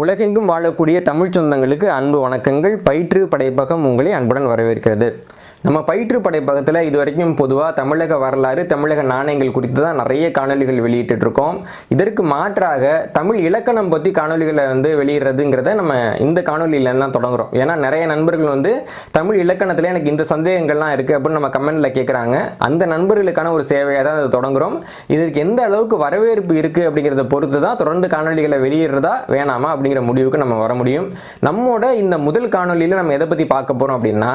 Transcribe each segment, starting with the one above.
உலகெங்கும் வாழக்கூடிய தமிழ் சொந்தங்களுக்கு அன்பு வணக்கங்கள். பயிற்று படைப்பகம் உங்களை அன்புடன் வரவேற்கிறது. நம்ம பயிற்று படைப்பகத்தில் இது வரைக்கும் பொதுவாக தமிழக வரலாறு தமிழக நாணயங்கள் குறித்து தான் நிறைய காணொலிகள் வெளியிட்டுருக்கோம் இதற்கு மாற்றாக தமிழ் இலக்கணம் பற்றி காணொலிகளை வந்து வெளியிடுறதுங்கிறத நம்ம இந்த காணொலியில தான் தொடங்குறோம். ஏன்னா நிறைய நண்பர்கள் வந்து தமிழ் இலக்கணத்தில் எனக்கு இந்த சந்தேகங்கள்லாம் இருக்குது அப்படின்னு நம்ம கமெண்டில் கேட்குறாங்க அந்த நண்பர்களுக்கான ஒரு சேவையாக தான் அதை தொடங்குறோம். இதற்கு எந்த அளவுக்கு வரவேற்பு இருக்குது அப்படிங்கிறத பொறுத்து தான் தொடர்ந்து காணொலிகளை வெளியிடுறதா வேணாமா அப்படிங்கிற முடிவுக்கு நம்ம வர முடியும். நம்மோட இந்த முதல் காணொலியில் நம்ம எதை பற்றி பார்க்க போகிறோம் அப்படின்னா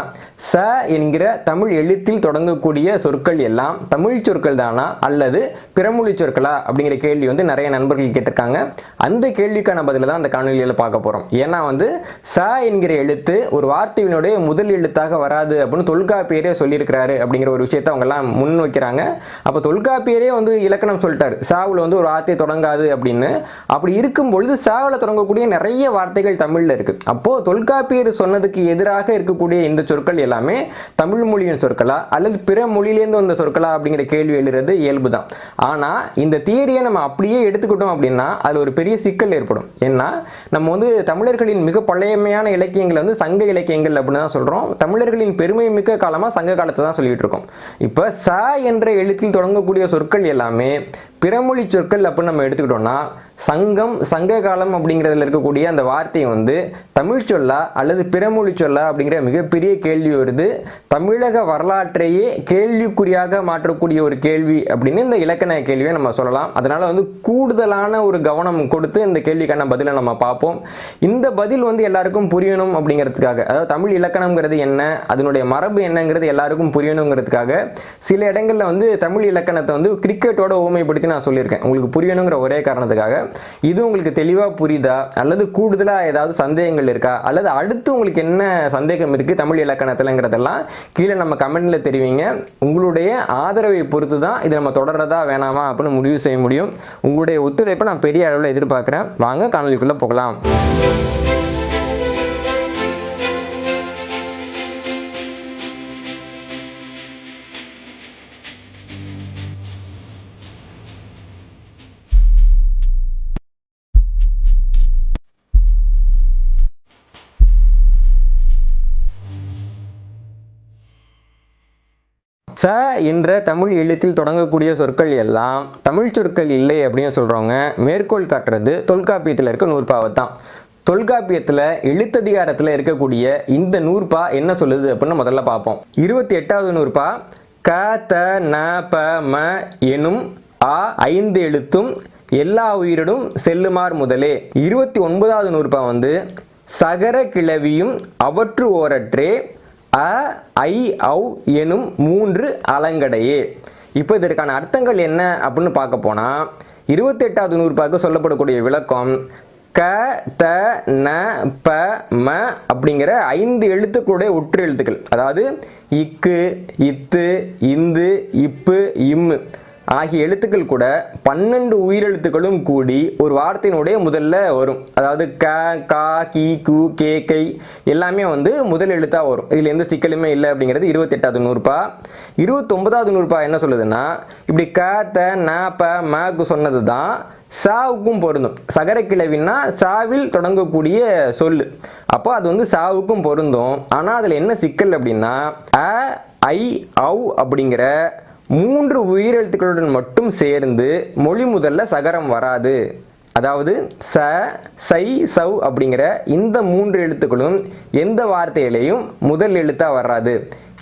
ச என்கிற தமிழ் எழுத்தில் தொடங்கக்கூடிய சொற்கள் எல்லாம் தமிழ் சொற்கள் தானா அல்லது பிறமொழி சொற்களா அப்படிங்கிற கேள்வி வந்து நிறைய நண்பர்கள் கேட்டிருக்காங்க. அந்த கேள்விக்கான பதில தான் அந்த காணொலியில் பார்க்க போகிறோம் ஏன்னா வந்து ச என்கிற எழுத்து ஒரு வார்த்தையினுடைய முதல் எழுத்தாக வராது அப்படின்னு தொல்காப்பியரே சொல்லியிருக்கிறாரு அப்படிங்கிற ஒரு விஷயத்தை அவங்க எல்லாம் முன் வைக்கிறாங்க. அப்போ தொல்காப்பியரே வந்து இலக்கணம் சொல்லிட்டாரு. சாவில் வந்து ஒரு வார்த்தை தொடங்காது அப்படின்னு. அப்படி இருக்கும் பொழுது சாவில் தொடங்கக்கூடிய நிறைய வார்த்தைகள் தமிழில் இருக்கு. அப்போ தொல்காப்பியர் சொன்னதுக்கு எதிராக இருக்கக்கூடிய இந்த சொற்கள் எல்லாமே தமிழ் மொழியின் சொற்களா அல்லது பிற மொழியிலேருந்து வந்த சொற்களா அப்படிங்கிற கேள்வி எழுறது இயல்பு தான் ஆனால் இந்த தியரியை நம்ம அப்படியே எடுத்துக்கிட்டோம் அப்படின்னா அதில் ஒரு பெரிய சிக்கல் ஏற்படும். ஏன்னா நம்ம வந்து தமிழர்களின் மிக பழையமையான இலக்கியங்கள் வந்து சங்க இலக்கியங்கள் அப்படின்னு தான் சொல்கிறோம் தமிழர்களின் பெருமை மிக்க காலமாக சங்க காலத்தை தான் சொல்லிட்டு இருக்கோம். இப்போ ச என்ற எழுத்தில் தொடங்கக்கூடிய சொற்கள் எல்லாமே பிறமொழி சொற்கள் அப்படின்னு நம்ம எடுத்துக்கிட்டோம்னா சங்கம் சங்க காலம் அப்படிங்கிறதுல இருக்கக்கூடிய அந்த வார்த்தை வந்து தமிழ் சொல்லா அல்லது பிறமொழி சொல்லா அப்படிங்கிற மிகப்பெரிய கேள்வி வருது. தமிழக வரலாற்றையே கேள்விக்குறியாக மாற்றக்கூடிய ஒரு கேள்வி அப்படின்னு இந்த இலக்கண கேள்வியை நம்ம சொல்லலாம். அதனால் வந்து கூடுதலான ஒரு கவனம் கொடுத்து இந்த கேள்விக்கான பதிலை நம்ம பார்ப்போம். இந்த பதில் வந்து எல்லாருக்கும் புரியணும் அப்படிங்கிறதுக்காக அதாவது தமிழ் இலக்கணங்கிறது என்ன அதனுடைய மரபு என்னங்கிறது எல்லாருக்கும் புரியணுங்கிறதுக்காக சில இடங்களில் வந்து தமிழ் இலக்கணத்தை வந்து கிரிக்கெட்டோட ஓமைப்படுத்தி நான் சொல்லியிருக்கேன். உங்களுக்கு புரியணுங்கிற ஒரே காரணத்துக்காக இது உங்களுக்கு தெளிவாக புரியுதா? அல்லது கூடுதலாக ஏதாவது சந்தேகங்கள் இருக்கா? அல்லது அடுத்து உங்களுக்கு என்ன சந்தேகம் இருக்குது தமிழ் இலக்கணத்தில்ங்கிறதெல்லாம் கீழே நம்ம கமெண்ட்ல தெரிவிங்க. உங்களுடைய ஆதரவை பொறுத்து தான் இதை நம்ம தொடர்றதா வேணாமா அப்படின்னு முடிவு செய்ய முடியும். உங்களுடைய ஒத்துழைப்பை நான் பெரிய அளவில் எதிர்பார்க்குறேன். வாங்க காணொலிக்குள்ளே போகலாம். ச என்ற தமிழ் எழுத்தில் தொடங்கக்கூடிய சொற்கள் எல்லாம் தமிழ் சொற்கள் இல்லை அப்படின்னு சொல்கிறவங்க மேற்கோள் காட்டுறது தொல்காப்பியத்தில் இருக்க நூற்பாவை தான் தொல்காப்பியத்தில் எழுத்ததிகாரத்தில் இருக்கக்கூடிய இந்த நூற்பா என்ன சொல்லுது அப்படின்னு முதல்ல பார்ப்போம். இருபத்தி எட்டாவது நூற்பா க த ந ப ம எனும் ஆ ஐந்து எழுத்தும் எல்லா உயிரிடும் செல்லுமார் முதலே. இருபத்தி ஒன்பதாவது நூற்பா வந்து சகர கிளவியும் அவற்று ஓரற்றே அ ஐ ஔ எனும் மூன்று அலங்கடையே. இப்போ இதற்கான அர்த்தங்கள் என்ன அப்படின்னு பார்க்க போனால் இருபத்தெட்டாவது நூற்பாக்கு சொல்லப்படக்கூடிய விளக்கம் க த ந ப ம அப்படிங்கிற ஐந்து எழுத்துக்களுடைய ஒற்று எழுத்துக்கள். அதாவது இக்கு இத்து இந்து இப்பு இம்மு. ஆகிய எழுத்துக்கள் கூட பன்னெண்டு உயிரெழுத்துக்களும் கூடி ஒரு வார்த்தையினுடைய முதல்ல வரும். அதாவது க கா கி கு கே கை எல்லாமே வந்து முதல் எழுத்தாக வரும். இதில் எந்த சிக்கலுமே இல்லை அப்படிங்கிறது இருபத்தெட்டாவது நூறுபா. இருபத்தொன்பதாவது நூறுபா என்ன சொல்லுதுன்னா இப்படி க த ந ப மக்கு சொன்னது தான் சாவுக்கும் பொருந்தும். சகரக்கிழவின்னா சாவில் தொடங்கக்கூடிய சொல் அப்போ அது வந்து சாவுக்கும் பொருந்தும். ஆனால் அதில் என்ன சிக்கல் அப்படின்னா அ ஐ ஔ அப்படிங்கிற மூன்று உயிரெழுத்துக்களுடன் மட்டும் சேர்ந்து மொழி முதல்ல சகரம் வராது. அதாவது ச சை சவ் அப்படிங்கிற இந்த மூன்று எழுத்துக்களும் எந்த வார்த்தையிலையும் முதல் எழுத்தாக வராது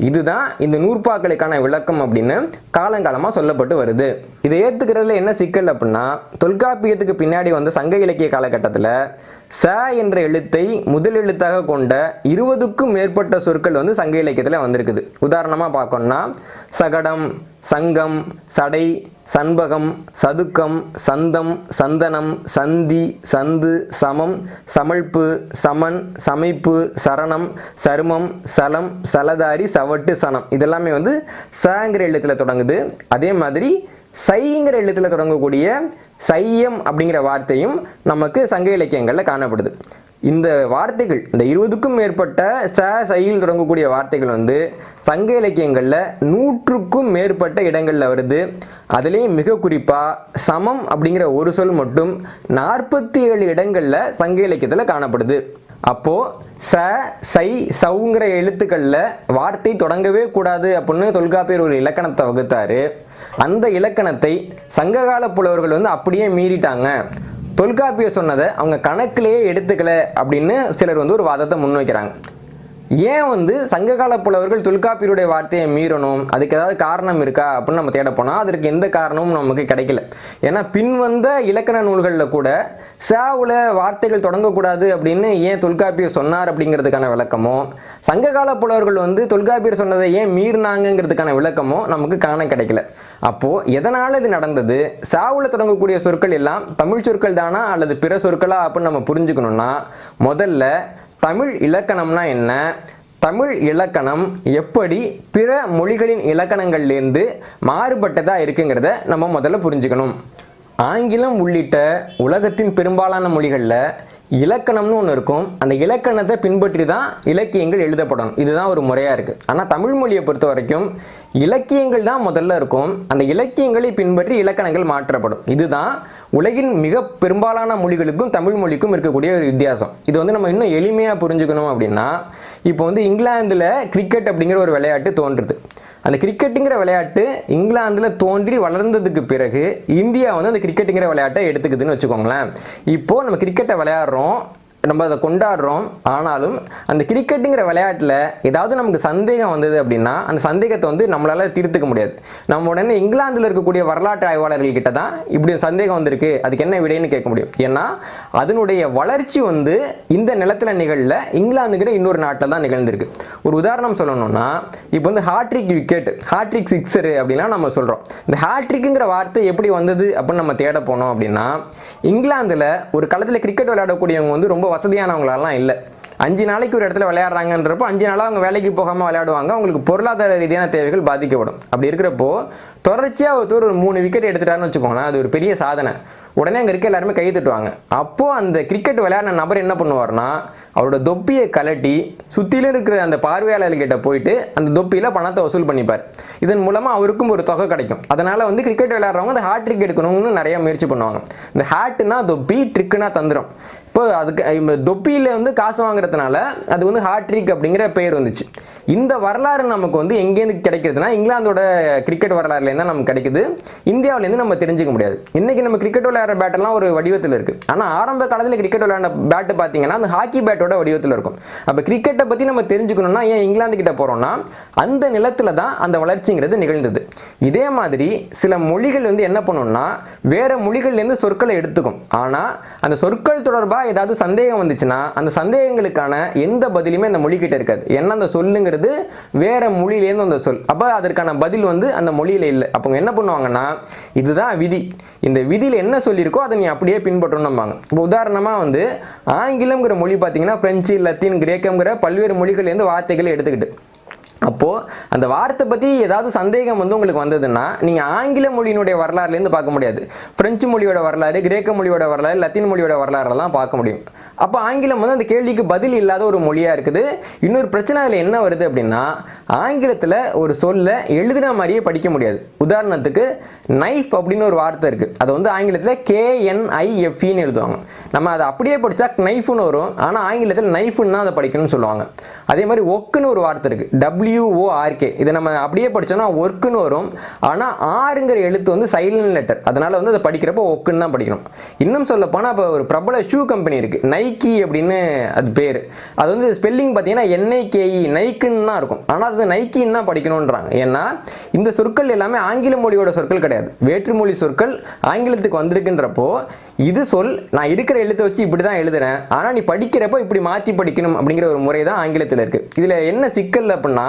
இதுதான் இந்த நூற்பாக்களுக்கான விளக்கம் அப்படின்னு காலங்காலமாக சொல்லப்பட்டு வருது. இதை ஏற்றுக்கிறதுல என்ன சிக்கல் அப்படின்னா தொல்காப்பியத்துக்கு பின்னாடி வந்த சங்க இலக்கிய காலகட்டத்தில் ச என்ற எழுத்தை முதல் எழுத்தாக கொண்ட இருபதுக்கும் மேற்பட்ட சொற்கள் வந்து சங்க இலக்கியத்தில் வந்திருக்குது. உதாரணமாக பார்க்கணும்னா சகடம் சங்கம் சடை சண்பகம் சதுக்கம் சந்தம் சந்தனம் சந்தி சந்து சமம் சமழ்ப்பு சமன் சமைப்பு சரணம் சருமம் சலம் சலதாரி சவட்டு சனம். இதெல்லாமே வந்து சங்கிற எழுத்தில் தொடங்குது. அதே மாதிரி சைங்கிற எழுத்தில் தொடங்கக்கூடிய சையம் அப்படிங்கிற வார்த்தையும் நமக்கு சங்க இலக்கியங்களில் காணப்படுது. இந்த வார்த்தைகள் இந்த இருபதுக்கும் மேற்பட்ட ச சையில் தொடங்கக்கூடிய வார்த்தைகள் வந்து சங்க இலக்கியங்களில் நூற்றுக்கும் மேற்பட்ட இடங்களில் வருது. அதுலேயும் மிக குறிப்பாக சமம் அப்படிங்கிற ஒரு சொல் மட்டும் நாற்பத்தி ஏழு இடங்களில் சங்க இலக்கியத்தில் காணப்படுது. அப்போது ச சை சவுங்கிற எழுத்துக்களில் வார்த்தை தொடங்கவே கூடாது அப்படின்னு தொல்காப்பியர் ஒரு இலக்கணத்தை வகுத்தார். அந்த இலக்கணத்தை சங்ககால புலவர்கள் வந்து அப்படியே மீறிட்டாங்க. தொல்காப்பியர் சொன்னதை அவங்க கணக்கிலேயே எடுத்துக்கல அப்படின்னு சிலர் வந்து ஒரு வாதத்தை முன்வைக்கிறாங்க. ஏன் வந்து சங்ககால புலவர்கள் தொல்காப்பியருடைய வார்த்தையை மீறணும்? அதுக்கு ஏதாவது காரணம் இருக்கா? அப்படின்னு நம்ம தேட போனால் அதற்கு எந்த காரணமும் நமக்கு கிடைக்கல. ஏன்னா பின் வந்த இலக்கண நூல்களில் கூட சாவுல வார்த்தைகள் தொடங்கக்கூடாது அப்படின்னு ஏன் தொல்காப்பியர் சொன்னார் அப்படிங்கிறதுக்கான விளக்கமோ சங்ககால புலவர்கள் வந்து தொல்காப்பியர் சொன்னதை ஏன் மீறினாங்கங்கிறதுக்கான விளக்கமோ நமக்கு காண கிடைக்கல. அப்போது எதனால் இது நடந்தது? சாவுல தொடங்கக்கூடிய சொற்கள் எல்லாம் தமிழ் சொற்கள் தானா அல்லது பிற சொற்களா அப்படின்னு நம்ம புரிஞ்சுக்கணும்னா முதல்ல தமிழ் இலக்கணம்னா என்ன? தமிழ் இலக்கணம் எப்படி பிற மொழிகளின் இலக்கணங்கள்லேருந்து மாறுபட்டதாக இருக்குங்கிறத நம்ம முதல்ல புரிஞ்சுக்கணும். ஆங்கிலம் உள்ளிட்ட உலகத்தின் பெரும்பாலான மொழிகளில் இலக்கணம்னு ஒன்று இருக்கும். அந்த இலக்கணத்தை பின்பற்றி தான் இலக்கியங்கள் எழுதப்படணும். இதுதான் ஒரு முறையாக இருக்குது ஆனால் தமிழ் மொழியை பொறுத்த வரைக்கும் இலக்கியங்கள் தான் முதல்ல இருக்கும். அந்த இலக்கியங்களை பின்பற்றி இலக்கணங்கள் மாற்றப்படும். இதுதான் உலகின் மிக பெரும்பாலான மொழிகளுக்கும் தமிழ் மொழிக்கும் இருக்கக்கூடிய ஒரு வித்தியாசம். இது வந்து நம்ம இன்னும் எளிமையாக புரிஞ்சுக்கணும் அப்படின்னா இப்போ வந்து இங்கிலாந்தில் கிரிக்கெட் அப்படிங்கிற ஒரு விளையாட்டு தோன்றுது. அந்த கிரிக்கெட்டுங்கிற விளையாட்டு இங்கிலாந்தில் தோன்றி வளர்ந்ததுக்கு பிறகு இந்தியா வந்து அந்த கிரிக்கெட்டுங்கிற விளையாட்டை எடுத்துக்குதுன்னு வச்சுக்கோங்களேன். இப்போது நம்ம கிரிக்கெட்டை விளையாடுறோம். நம்ம அதை கொண்டாடுறோம். ஆனாலும் அந்த கிரிக்கெட்டுங்கிற விளையாட்டில் ஏதாவது நமக்கு சந்தேகம் வந்தது அப்படின்னா அந்த சந்தேகத்தை வந்து நம்மளால் தீர்த்துக்க முடியாது. நம்ம உடனே இங்கிலாந்தில் இருக்கக்கூடிய வரலாற்று ஆய்வாளர்கள் கிட்ட தான் இப்படி சந்தேகம் வந்திருக்கு அதுக்கு என்ன விடைன்னு கேட்க முடியும். ஏன்னா அதனுடைய வளர்ச்சி வந்து இந்த நிலத்தில் நிகழல இங்கிலாந்துங்கிற இன்னொரு நாட்டில் தான் நிகழ்ந்திருக்கு. ஒரு உதாரணம் சொல்லணும்னா இப்போ வந்து ஹாட்ரிக் விக்கெட் ஹாட்ரிக் சிக்ஸரு அப்படின்லாம் நம்ம சொல்கிறோம் இந்த ஹாட்ரிக்குங்கிற வார்த்தை எப்படி வந்தது அப்படின்னு நம்ம தேட போனோம் அப்படின்னா இங்கிலாந்தில் ஒரு களத்தில் கிரிக்கெட் விளையாடக்கூடியவங்க வந்து ரொம்ப வசதியானவங்களெல்லாம் இல்லை. அஞ்சு நாளைக்கு ஒரு இடத்துல விளையாடுறாங்கன்றப்போ அஞ்சு நாளாக அவங்க வேலைக்கு போகாமல் விளையாடுவாங்க. அவங்களுக்கு பொருளாதார ரீதியான தேவைகள் பாதிக்கப்படும். அப்படி இருக்கிறப்போ தொடர்ச்சியாக ஒருத்தர் ஒரு மூணு விக்கெட் எடுத்துட்டாருன்னு வச்சுக்கோங்களேன். அது ஒரு பெரிய சாதனை. உடனே அங்கே இருக்க எல்லாருமே கை தட்டுவாங்க. அப்போது அந்த கிரிக்கெட் விளையாடின நபர் என்ன பண்ணுவார்னா அவரோட தொப்பியை கலட்டி சுற்றிலும் இருக்கிற அந்த பார்வையாளர்கிட்ட போயிட்டு அந்த தொப்பியில் பணத்தை வசூல் பண்ணிப்பார். இதன் மூலமாக அவருக்கும் ஒரு தொகை கிடைக்கும். அதனால் வந்து கிரிக்கெட் விளையாடுறவங்க அந்த ஹாட் எடுக்கணும்னு நிறைய முயற்சி பண்ணுவாங்க. இந்த ஹேட்டுனா தொப்பி ட்ரிக்குனா தந்திரம். இப்போ அதுக்கு தொப்பியில் வந்து காசு வாங்குறதுனால அது வந்து ஹாட்ரிக் அப்படிங்கிற பேர் வந்துச்சு. இந்த வரலாறு நமக்கு வந்து எங்கேருந்து கிடைக்கிறதுனா இங்கிலாந்தோட கிரிக்கெட் வரலாறுலேருந்து தான் நமக்கு கிடைக்குது. இந்தியாவிலேருந்து நம்ம தெரிஞ்சுக்க முடியாது. இன்றைக்கி நம்ம கிரிக்கெட் விளையாடுற பேட்டெல்லாம் ஒரு வடிவத்தில் இருக்குது ஆனால் ஆரம்ப காலத்தில் கிரிக்கெட் விளையாட பேட்டு பார்த்தீங்கன்னா அந்த ஹாக்கி பேட்டோட வடிவத்தில் இருக்கும். அப்போ கிரிக்கெட்டை பற்றி நம்ம தெரிஞ்சுக்கணும்னா ஏன் இங்கிலாந்து கிட்ட போகிறோம்னா அந்த நிலத்தில் தான் அந்த வளர்ச்சிங்கிறது நிகழ்ந்தது. இதே மாதிரி சில மொழிகள் வந்து என்ன பண்ணணும்னா வேறு மொழிகள்லேருந்து சொற்களை எடுத்துக்கும். ஆனால் அந்த சொற்கள் தொடர்பாக ஏதாவது சந்தேகம் வந்துச்சுன்னா அந்த சந்தேகங்களுக்கான எந்த பதிலுமே அந்த மொழிக்கிட்ட இருக்காது. ஏன்னா அந்த சொல்லுங்கிறது வேற மொழியிலேருந்து அந்த சொல். அப்போ அதற்கான பதில் வந்து அந்த மொழியில் இல்லை. அப்போ என்ன பண்ணுவாங்கன்னா இதுதான் விதி. இந்த விதியில் என்ன சொல்லியிருக்கோ அதை நீ அப்படியே பின்பற்றணும்பாங்க. இப்போ உதாரணமாக வந்து ஆங்கிலம்ங்கிற மொழி பார்த்தீங்கன்னா ஃப்ரெஞ்சு லத்தீன் கிரேக்கம்ங்கிற பல்வேறு மொழிகள்லேருந்து வார்த்தைகளை எடுத்துக்கிட்டு. அப்போது அந்த வார்த்தை பற்றி ஏதாவது சந்தேகம் வந்து உங்களுக்கு வந்ததுன்னா நீங்கள் ஆங்கில மொழியினுடைய வரலாறுலேருந்து பார்க்க முடியாது. பிரெஞ்சு மொழியோட வரலாறு கிரேக்க மொழியோட வரலாறு லத்தீன் மொழியோட வரலாறுலாம் பார்க்க முடியும். அப்போ ஆங்கிலம் வந்து அந்த கேள்விக்கு பதில் இல்லாத ஒரு மொழியாக இருக்குது. இன்னொரு பிரச்சனை அதில் என்ன வருது அப்படின்னா ஆங்கிலத்தில் ஒரு சொல்ல எழுதின மாதிரியே படிக்க முடியாது. உதாரணத்துக்கு நைஃப் அப்படின்னு ஒரு வார்த்தை இருக்குது அது வந்து ஆங்கிலத்தில் கேஎன்ஐஎஃப்இன்னு எழுதுவாங்க. நம்ம அதை அப்படியே படித்தா நைஃப்னு வரும். ஆனால் ஆங்கிலத்தில் நைஃப்னு தான் அதை படிக்கணும்னு சொல்லுவாங்க. அதே மாதிரி ஒக்குன்னு ஒரு வார்த்தை இருக்குது டபிள்யூஓஆர்கே இதை நம்ம அப்படியே படித்தோம்னா ஒர்க்குன்னு வரும். ஆனால் ஆறுங்கிற எழுத்து வந்து சைலண்ட் லெட்டர் அதனால் வந்து அதை படிக்கிறப்போ ஒக்குன்னு தான் படிக்கணும். இன்னும் சொல்லப்போனால் இப்போ ஒரு பிரபல ஷூ கம்பெனி இருக்குது நைக்கி அப்படின்னு அது பேர். அது வந்து ஸ்பெல்லிங் பார்த்தீங்கன்னா என்ஐகேஇ நைக்குன்னு தான் இருக்கும். ஆனால் அது நைக்கின்னு தான் படிக்கணுன்றாங்க. ஏன்னா இந்த சொற்கள் எல்லாமே ஆங்கில மொழியோட சொற்கள் கிடையாது. வேற்றுமொழி சொற்கள் ஆங்கிலத்துக்கு வந்திருக்குன்றப்போ இது சொல் நான் இருக்கிற எழுத்தை வச்சு இப்படி தான் எழுதுறேன். ஆனால் நீ படிக்கிறப்போ இப்படி மாற்றி படிக்கணும் அப்படிங்கிற ஒரு முறை தான் ஆங்கிலத்தில் இருக்குது இதில் என்ன சிக்கல் அப்படின்னா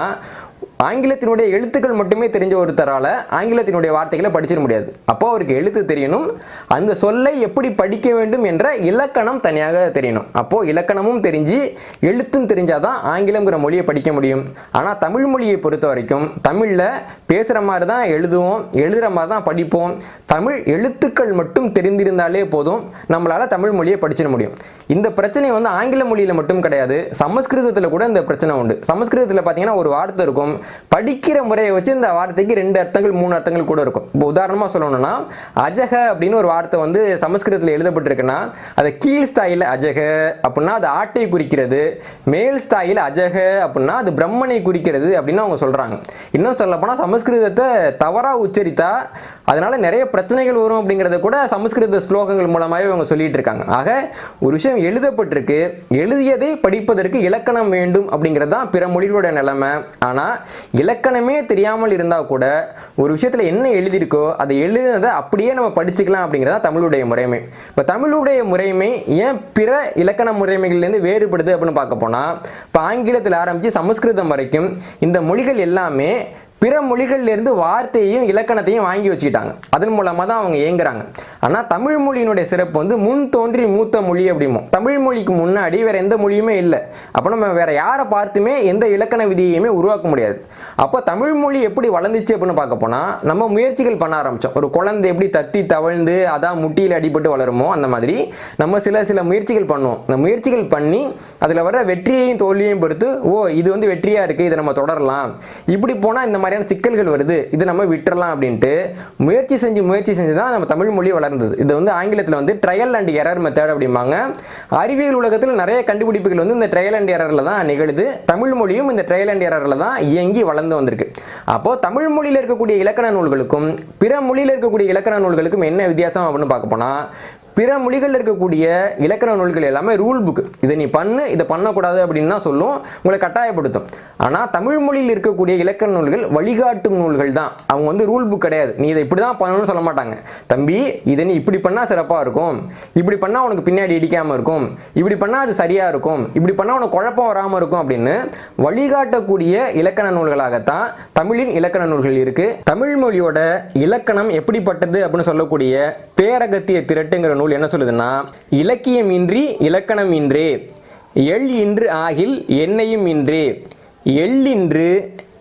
ஆங்கிலத்தினுடைய எழுத்துக்கள் மட்டுமே தெரிஞ்ச ஒருத்தரால் ஆங்கிலத்தினுடைய வார்த்தைகளை படிச்சிட முடியாது. அப்போ அவருக்கு எழுத்து தெரியணும். அந்த சொல்லை எப்படி படிக்க வேண்டும் என்ற இலக்கணம் தனியாக தெரியணும். அப்போது இலக்கணமும் தெரிஞ்சு எழுத்தும் தெரிஞ்சாதான் ஆங்கிலங்கிற மொழியை படிக்க முடியும். ஆனால் தமிழ் மொழியை பொறுத்த வரைக்கும் தமிழில் பேசுகிற மாதிரி தான் எழுதுவோம் எழுதுகிற மாதிரி தான் படிப்போம். தமிழ் எழுத்துக்கள் மட்டும் தெரிந்திருந்தாலே போதும் நம்மளால் தமிழ் மொழியை படிச்சிட முடியும். இந்த பிரச்சனை வந்து ஆங்கில மொழியில் மட்டும் கிடையாது. சமஸ்கிருதத்தில் கூட இந்த பிரச்சனை உண்டு. சமஸ்கிருதத்தில் பார்த்தீங்கன்னா ஒரு வார்த்தை இருக்கும். படிக்கிற முறையை வச்சு இந்த வார்த்தைக்கு ரெண்டு அர்த்தங்கள் மூணு அர்த்தங்கள் கூட இருக்கும். இப்போ உதாரணமாக சொல்லணும்னா அஜக அப்படின்னு ஒரு வார்த்தை வந்து சமஸ்கிருதத்தில் எழுதப்பட்டிருக்குன்னா அது கீழ் ஸ்தாயில் அஜக அப்படின்னா அது ஆட்டை குறிக்கிறது மேல் ஸ்தாயில் அஜக அப்படின்னா அது பிரம்மனை குறிக்கிறது அப்படின்னு அவங்க சொல்கிறாங்க இன்னும் சொல்லப்போனால் சமஸ்கிருதத்தை தவறாக உச்சரித்தா அதனால நிறைய பிரச்சனைகள் வரும் அப்படிங்கிறத கூட சமஸ்கிருத ஸ்லோகங்கள் மூலமாகவே அவங்க சொல்லிட்டு இருக்காங்க. ஆக ஒரு விஷயம் எழுதப்பட்டிருக்கு எழுதியதை படிப்பதற்கு இலக்கணம் வேண்டும் அப்படிங்கிறது தான் பிற மொழிகளோட நிலைமை. ஆனால் இலக்கணமே தெரியாமல் இருந்தால் கூட ஒரு விஷயத்தில் என்ன எழுதியிருக்கோ அதை எழுதினதை அப்படியே நம்ம படிச்சுக்கலாம் அப்படிங்கிறது தான் தமிழுடைய முறைமை. இப்போ தமிழுடைய முறைமை ஏன் பிற இலக்கண முறைமைகள்லேருந்து வேறுபடுது அப்படின்னு பார்க்க போனால் இப்போ ஆங்கிலத்தில் ஆரம்பித்து சமஸ்கிருதம் வரைக்கும் இந்த மொழிகள் எல்லாமே பிற மொழிகள்லேருந்து வார்த்தையையும் இலக்கணத்தையும் வாங்கி வச்சுக்கிட்டாங்க. அதன் மூலமாக தான் அவங்க ஏங்குறாங்க ஆனால் தமிழ் மொழியினுடைய சிறப்பு வந்து முன் தோன்றி மூத்த மொழி அப்படிமோ. தமிழ் மொழிக்கு முன்னாடி வேற எந்த மொழியுமே இல்லை. அப்போ நம்ம வேற யாரை பார்த்துமே எந்த இலக்கண விதியையுமே உருவாக்க முடியாது. அப்போ தமிழ் மொழி எப்படி வளர்ந்துச்சு அப்படின்னு பார்க்க போனால் நம்ம முயற்சிகள் பண்ண ஆரம்பித்தோம் ஒரு குழந்தை எப்படி தத்தி தவழ்ந்து அதான் முட்டியில் அடிபட்டு வளருமோ அந்த மாதிரி நம்ம சில சில முயற்சிகள் பண்ணுவோம். அந்த முயற்சிகள் பண்ணி அதில் வர வெற்றியையும் தோல்வியையும் பொறுத்து ஓ இது வந்து வெற்றியாக இருக்குது இதை நம்ம தொடரலாம். இப்படி போனால் இந்த மாதிரி மாதிரியான சிக்கல்கள் வருது. இது நம்ம விட்டுறலாம் அப்படின்ட்டு முயற்சி செஞ்சு முயற்சி செஞ்சு தான் நம்ம தமிழ் மொழி வளர்ந்தது. இது வந்து ஆங்கிலத்தில் வந்து ட்ரையல் அண்ட் எரர் மெத்தட் அப்படிம்பாங்க. அறிவியல் உலகத்தில் நிறைய கண்டுபிடிப்புகள் வந்து இந்த ட்ரையல் அண்ட் எரரில் தான் நிகழுது. தமிழ் மொழியும் இந்த ட்ரையல் அண்ட் எரரில் தான் இயங்கி வளர்ந்து வந்திருக்கு. அப்போ தமிழ் மொழியில் இருக்கக்கூடிய இலக்கண நூல்களுக்கும் பிற மொழியில் இருக்கக்கூடிய இலக்கண நூல்களுக்கும் என்ன வித்தியாசம் அப்படின்னு பார்க்க போனால் பிற மொழிகளில் இருக்கக்கூடிய இலக்கண நூல்கள் எல்லாமே ரூல் புக் இதை நீ பண்ணு இதை பண்ணக்கூடாது அப்படின்னு தான் சொல்லும் உங்களை கட்டாயப்படுத்தும். ஆனால் தமிழ் மொழியில் இருக்கக்கூடிய இலக்கண நூல்கள் வழிகாட்டும் நூல்கள் தான். அவங்க வந்து ரூல் புக் கிடையாது. நீ இதை இப்படி தான் பண்ணணும்னு சொல்ல மாட்டாங்க. தம்பி இதை நீ இப்படி பண்ணால் சிறப்பாக இருக்கும். இப்படி பண்ணால் உனக்கு பின்னாடி இடிக்காமல் இருக்கும். இப்படி பண்ணால் அது சரியாக இருக்கும். இப்படி பண்ணால் உனக்கு குழப்பம் வராமல் இருக்கும் அப்படின்னு வழிகாட்டக்கூடிய இலக்கண நூல்களாகத்தான் தமிழின் இலக்கண நூல்கள் இருக்குது தமிழ் மொழியோட இலக்கணம் எப்படிப்பட்டது அப்படின்னு சொல்லக்கூடிய பேரகத்திய திரட்டுங்கிற நூல் என்ன சொல்லுதுன்னா இலக்கியம் இன்றி இலக்கணம் இன்றே எள் இன்று ஆகில் எண்ணெயும் எள் எள்ளின்று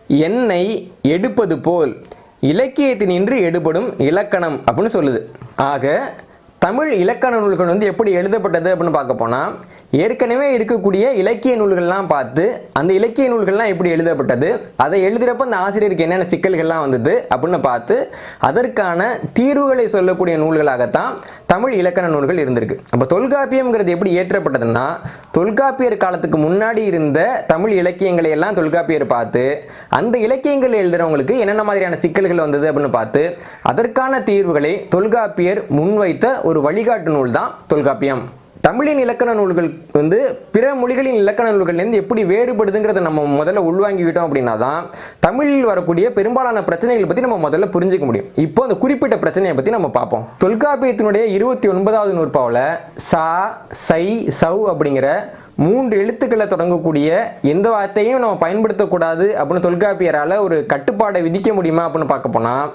எண்ணெய் எடுப்பது போல் இலக்கியத்தினின்று எடுபடும் இலக்கணம் அப்படின்னு சொல்லுது. ஆக தமிழ் இலக்கண நூல்கள் வந்து எப்படி எழுதப்பட்டது அப்படின்னு பார்க்க போனால் ஏற்கனவே இருக்கக்கூடிய இலக்கிய நூல்கள்லாம் பார்த்து அந்த இலக்கிய நூல்கள்லாம் எப்படி எழுதப்பட்டது? அதை எழுதுகிறப்ப அந்த ஆசிரியருக்கு என்னென்ன சிக்கல்கள்லாம் வந்தது அப்படின்னு பார்த்து அதற்கான தீர்வுகளை சொல்லக்கூடிய நூல்களாகத்தான் தமிழ் இலக்கண நூல்கள் இருந்திருக்கு. அப்போ தொல்காப்பியம்ங்கிறது எப்படி ஏற்றப்பட்டதுன்னா தொல்காப்பியர் காலத்துக்கு முன்னாடி இருந்த தமிழ் இலக்கியங்களை எல்லாம் தொல்காப்பியர் பார்த்து அந்த இலக்கியங்கள் எழுதுறவங்களுக்கு என்னென்ன மாதிரியான சிக்கல்கள் வந்தது அப்படின்னு பார்த்து அதற்கான தீர்வுகளை தொல்காப்பியர் முன்வைத்த ஒரு வழிகாட்டு நூல் தான் தொல்காப்பியம். தமிழின் இலக்கண நூல்கள் வந்து பிற மொழிகளின் இலக்கண நூல்கள்லேருந்து எப்படி வேறுபடுதுங்கிறத நம்ம முதல்ல உள்வாங்கிக்கிட்டோம் அப்படின்னா தான் தமிழில் வரக்கூடிய பெரும்பாலான பிரச்சனைகளை பற்றி நம்ம முதல்ல புரிஞ்சிக்க முடியும். இப்போ அந்த குறிப்பிட்ட பிரச்சனையை பற்றி நம்ம பார்ப்போம். தொல்காப்பியத்தினுடைய இருபத்தி ஒன்பதாவது நூற்பாவில் சா சை சௌ அப்படிங்கிற மூன்று எழுத்துக்களை தொடங்கக்கூடிய எந்த வார்த்தையும் நம்ம பயன்படுத்தக்கூடாது அப்படின்னு தொல்காப்பியரால் ஒரு கட்டுப்பாடை விதிக்க முடியுமா அப்படின்னு பார்க்க போனால்